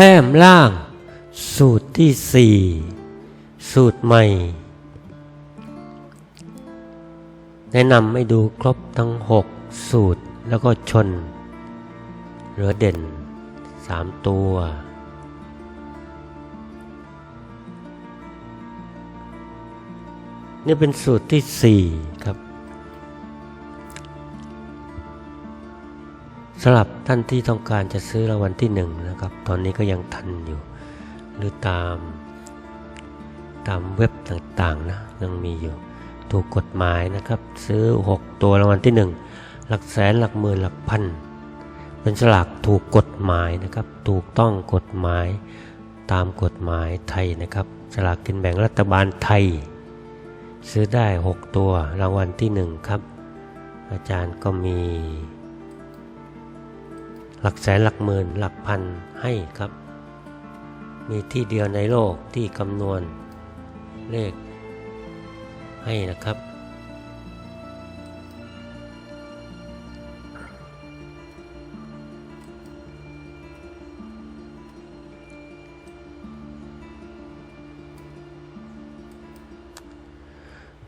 แปมล่าง สูตรที่สี่สูตรใหม่ แนะนำให้ดูครบทั้ง6สูตรแล้วก็ชน เหลือเด่น3ตัว นี่เป็นสูตรที่4ครับ สำหรับท่านที่ต้องการจะซื้อรางวัลที่1นะครับ ตอนนี้ก็ยังทันอยู่ หรือตามตามเว็บต่างๆนะยังมีอยู่ ถูกกฎหมายนะครับ ซื้อ 6 ตัวรางวัลที่ 1 หลักแสนหลักหมื่นหลักพัน เป็นสลากถูกกฎหมายนะครับ ถูกต้องกฎหมายตามกฎหมายไทยนะครับ สลากกินแบ่งรัฐบาลไทย ซื้อได้ 6 ตัวรางวัลที่ 1 ครับ อาจารย์ก็มี หลักแสนหลักหมื่นหลักพันให้ครับ มีที่เดียวในโลกที่คำนวณเลขให้นะครับ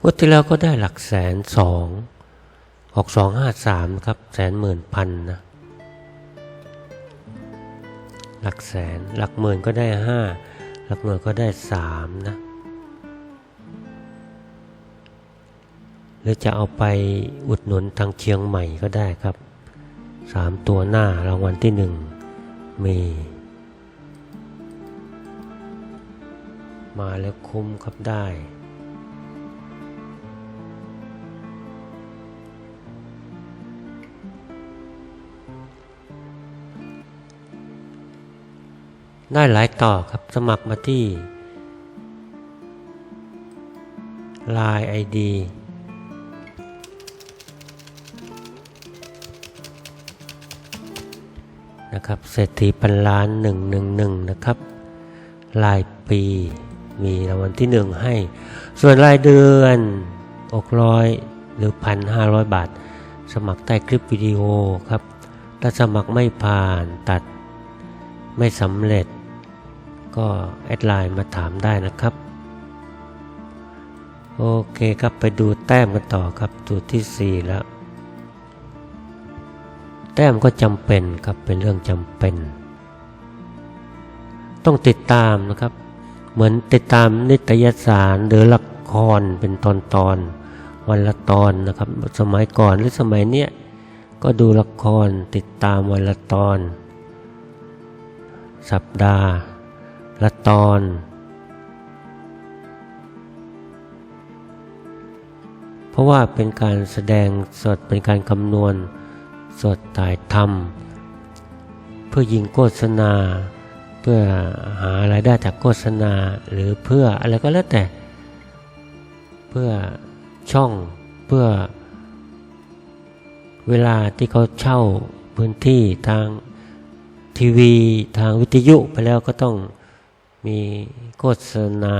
งวดที่แล้วก็ได้หลักแสนสองหกสองห้าสามครับ แสนหมื่นพันนะ หลักแสน หลักหมื่นก็ได้ห้าหลักหน่วยก็ได้สามนะ หรือจะเอาไปอุดหนุนทางเชียงใหม่ก็ได้ครับสามตัวหน้ารางวัลที่หนึ่งมีมาแล้วคุ้มครับได้ ได้หลายต่อครับสมัครมาที่ Line ID นะครับเศรษฐีพันล้าน 111 นะครับ รายปีมีรางวัลที่ 1 ให้ ส่วนรายเดือน600 หรือ 1,500 บาท สมัครใต้คลิปวิดีโอครับ ถ้าสมัครไม่ผ่านตัดไม่สำเร็จ ก็แอดไลน์มาถามได้นะครับ โอเคครับไปดูแต้มกันต่อครับจุดที่ 4 แล้ว แต้มก็จำเป็นครับเป็นเรื่องจำเป็น ต้องติดตามนะครับ เหมือนติดตามนิตยสารหรือละครเป็นตอนตอนวันละตอนนะครับ สมัยก่อนหรือสมัยเนี้ยก็ดูละครติดตามวันละตอน สัปดาห์ ละตอน เพราะว่าเป็นการแสดงสดเป็นการคำนวณสดถ่ายทำเพื่อยิงโฆษณา เพื่อหารายได้จากโฆษณาหรือเพื่ออะไรก็แล้วแต่ เพื่อช่องเพื่อเวลาที่เขาเช่าพื้นที่ทางทีวีทางวิทยุไปแล้วก็ต้อง มีโฆษณา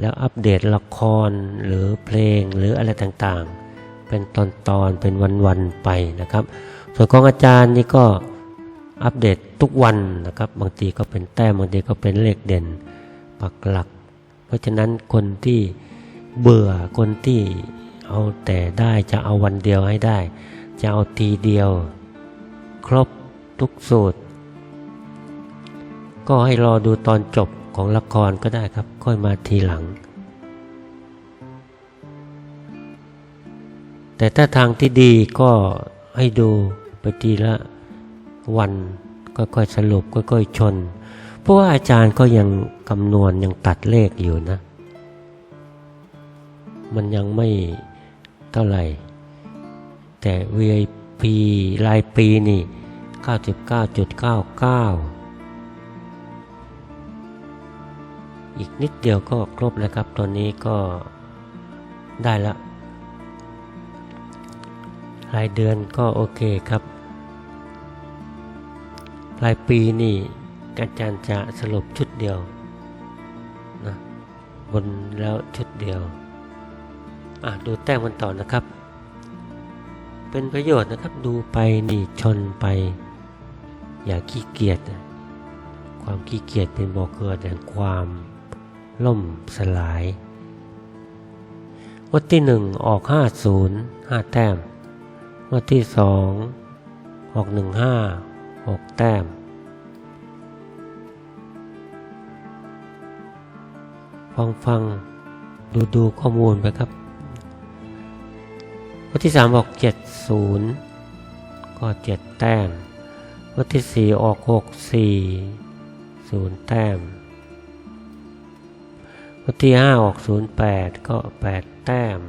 แล้วอัปเดตละครหรือเพลงหรืออะไรต่างๆ เป็นตอนๆเป็นวันๆไปนะครับ ส่วนของอาจารย์นี่ก็อัปเดตทุกวันนะครับ บางทีก็เป็นแต้มบางทีก็เป็นเลขเด่นปักหลัก เพราะฉะนั้นคนที่เบื่อคนที่เอาแต่ได้จะเอาวันเดียวให้ได้ จะเอาทีเดียว ครบทุกสูตร ก็ให้รอดูตอนจบของละครก็ได้ครับ ค่อยมาทีหลัง แต่ถ้าทางที่ดีก็ให้ดูไปทีละวันค่อยๆสรุปค่อยๆชน เพราะว่าอาจารย์ก็ยังคำนวณยังตัดเลขอยู่นะ มันยังไม่เท่าไหร่ แต่ VIP รายปีนี่ 99.99 อีกนิดเดียวก็ครบแล้วครับ ตอนนี้ก็ได้แล้วรายเดือนก็โอเคครับ รายปีนี่อาจารย์จะสรุปชุดเดียวนะบนแล้วชุดเดียว อะดูแต้มกันต่อนะครับ เป็นประโยชน์นะครับดูไปนี่ชนไป อย่าขี้เกียจความขี้เกียจเป็นบ่อกเกิดแห่งความ ล่มสลาย วัดที่หนึ่งออกห้าศูนย์ห้าแต้ม วัดที่สองออกหนึ่งห้าหกแต้ม ฟังฟังดูดูข้อมูลไปครับ วัดที่สามออกเจ็ดศูนย์ก็เจ็ดแต้ม วัดที่สี่ออกหกสี่ศูนย์แต้ม งวัดที่ห้าออกศูนย์แปดก็แปดแต้ม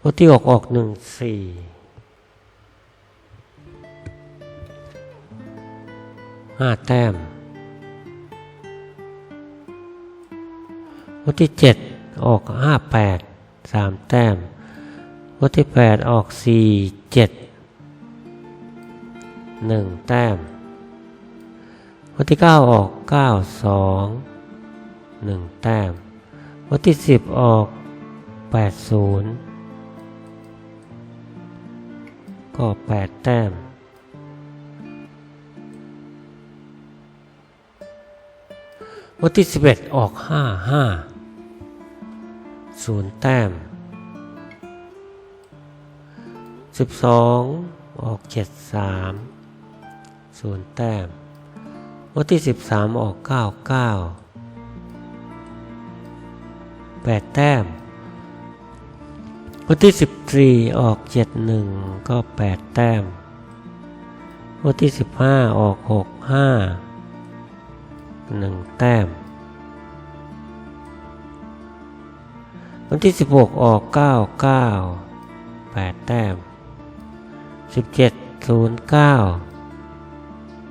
งวัดที่ออกออกหนึ่งสี่ห้าแต้มงวัดที่เจ็ดออกห้าแปดสามแต้มงวัดที่แปดออกสี่เจ็ดหนึ่งแต้ม วัดที่เก้าออกเก้าสองหนึ่งแต้มวัดที่สิบออกแปดศูนย์ก็แปดแต้ม วันที่สิบเอ็ดออกห้าห้าศูนย์แต้มสิบสองออกเจ็ดสามศูนย์แต้ม วันที่สิบสามออกเก้าเก้าแปดแต้มวันที่สิบสี่ออกเจ็ดหนึ่งก็แปดแต้มวันที่สิบห้าออกหกห้าหนึ่งแต้มวันที่สิบหกออกเก้าเก้าแปดแต้มสิบเจ็ดศูนย์เก้า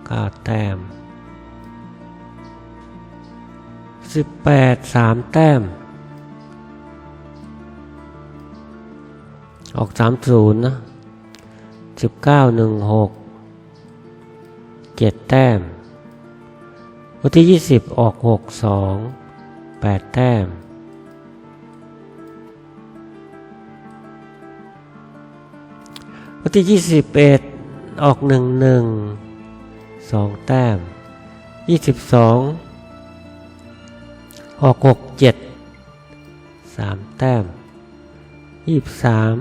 เก้าแต้ม สิบแปดสามแต้ม ออกสามศูนย์นะสิบเก้าหนึ่งหกเจ็ดแต้ม วันที่ยี่สิบออกหกสองแปดแต้ม วันที่ยี่สิบเอ็ดออกหนึ่งหนึ่งสองแต้มยี่สิบส ออกหกเจ็ดสามแต้มยี่สิบสาม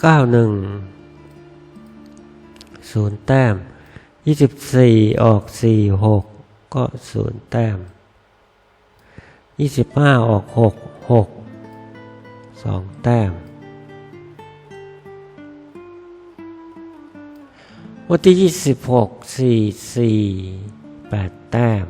เก้าหนึ่งศูนย์แต้มยี่สิบสี่ออกสี่หกก็ศูนย์แต้มยี่สิบห้าออกหกหกสองแต้มวันที่ยี่สิบหกสี่สี่แปดแต้ม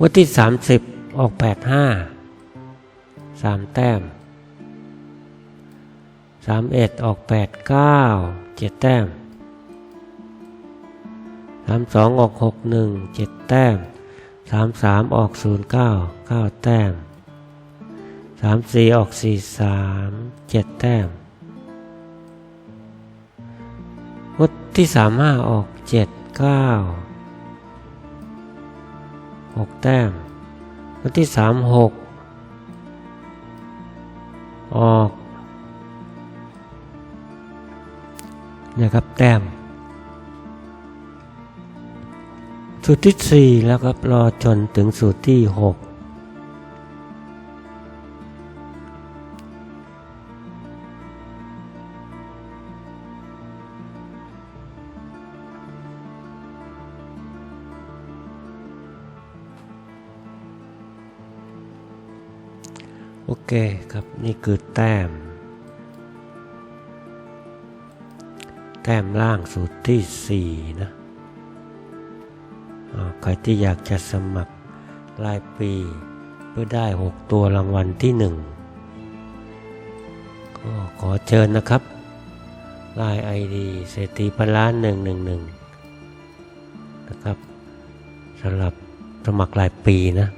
วันที่สามสิบออกแปดห้าสามแต้มสามเอ็ดออกแปดเก้าเจ็ดแต้มสามสองออกหกหนึ่งเจ็ดแต้มสามสามออกศูนย์เก้าเก้าแต้มสามสี่ออกสี่สามเจ็ดแต้มวันที่สามห้าออกเจ็ 6 แต้ม วันที่ 3 6 ออกนะครับแต้ม สูตรที่ 4 แล้วก็รอจนถึงสูตรที่ 6 โอเคครับนี่คือแต้ม แต้มล่างสูตรที่สี่นะใครที่อยากจะสมัครรายปี เพื่อได้ 6 ตัวรางวัลที่ 1 ก็ขอเชิญนะครับลายไอดีเศรษฐีพันล้านหนึ่งหนึ่งหนึ่งนะครับสำหรับสมัครรายปีนะ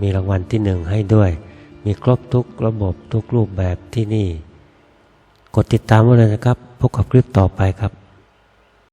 มีรางวัลที่หนึ่งให้ด้วย มีครบทุกระบบทุกรูปแบบที่นี่ กดติดตามไว้เลยนะครับ พบกับคลิปต่อไปครับ